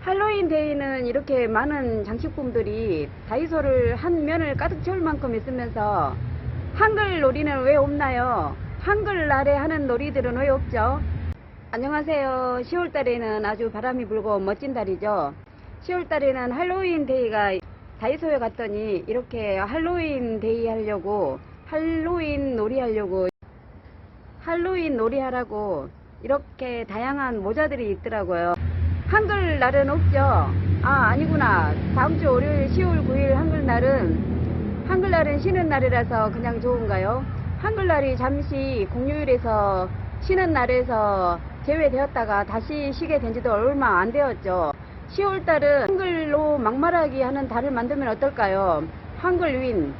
할로윈 데이는 이렇게 많은 장식품들이 다이소를 한 면을 가득 채울 만큼 있으면서 한글 놀이는 왜 없나요? 한글날에 하는 놀이들은 왜 없죠? 안녕하세요. 10월달에는 아주 바람이 불고 멋진 달이죠. 10월달에는 할로윈 데이가 다이소에 갔더니 이렇게 할로윈 데이 하려고 할로윈 놀이 하려고 할로윈 놀이 하라고 이렇게 다양한 모자들이 있더라고요. 한글날은 없죠? 아, 아니구나. 다음 주 월요일 10월 9일 한글날은, 한글날은 쉬는 날이라서 그냥 좋은가요? 한글날이 잠시 공휴일에서 쉬는 날에서 제외되었다가 다시 쉬게 된 지도 얼마 안 되었죠. 10월 달은 한글로 막말하기 하는 달을 만들면 어떨까요? 한글 윈.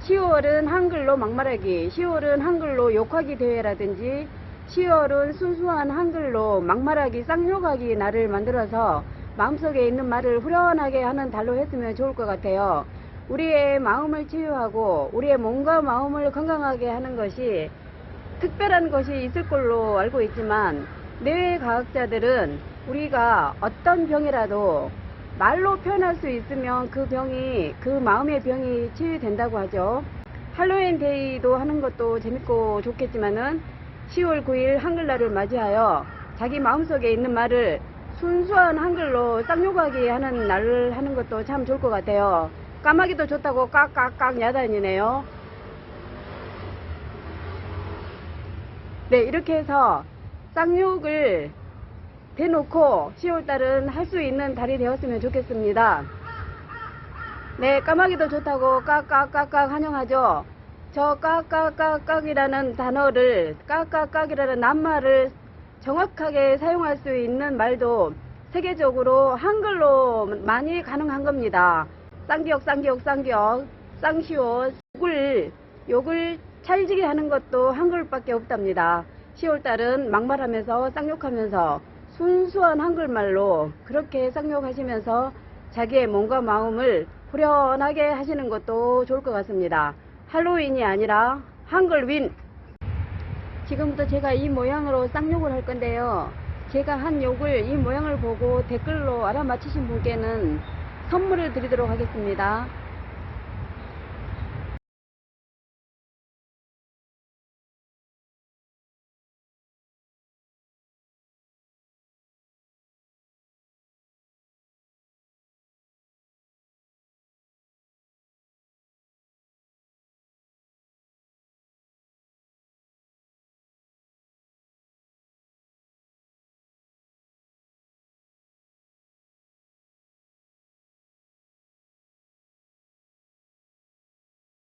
10월은 한글로 막말하기, 10월은 한글로 욕하기 대회라든지 10월은 순수한 한글로 막말하기, 쌍욕하기 날을 만들어서 마음속에 있는 말을 후련하게 하는 달로 했으면 좋을 것 같아요. 우리의 마음을 치유하고 우리의 몸과 마음을 건강하게 하는 것이 특별한 것이 있을 걸로 알고 있지만 뇌과학자들은 우리가 어떤 병이라도 말로 표현할 수 있으면 그 병이 그 마음의 병이 치유된다고 하죠. 할로윈 데이도 하는 것도 재밌고 좋겠지만은 10월 9일 한글날을 맞이하여 자기 마음속에 있는 말을 순수한 한글로 쌍욕하기 하는 날을 하는 것도 참 좋을 것 같아요. 까마귀도 좋다고 깍깍깍 야단이네요. 네, 이렇게 해서 쌍욕을 대놓고 10월달은 할 수 있는 달이 되었으면 좋겠습니다. 네, 까마귀도 좋다고 깍깍깍깍 환영하죠. 저 깍깍깍깍이라는 단어를 깍깍깍이라는 낱말을 정확하게 사용할 수 있는 말도 세계적으로 한글로 많이 가능한 겁니다. 쌍기역, 쌍기역, 쌍기역, 쌍시오, 욕을, 욕을 찰지게 하는 것도 한글밖에 없답니다. 10월달은 막말하면서 쌍욕하면서 순수한 한글말로 그렇게 쌍욕하시면서 자기의 몸과 마음을 후련하게 하시는 것도 좋을 것 같습니다. 할로윈이 아니라 한글 윈! 지금부터 제가 이 모양으로 쌍욕을 할 건데요. 제가 한 욕을 이 모양을 보고 댓글로 알아맞히신 분께는 선물을 드리도록 하겠습니다.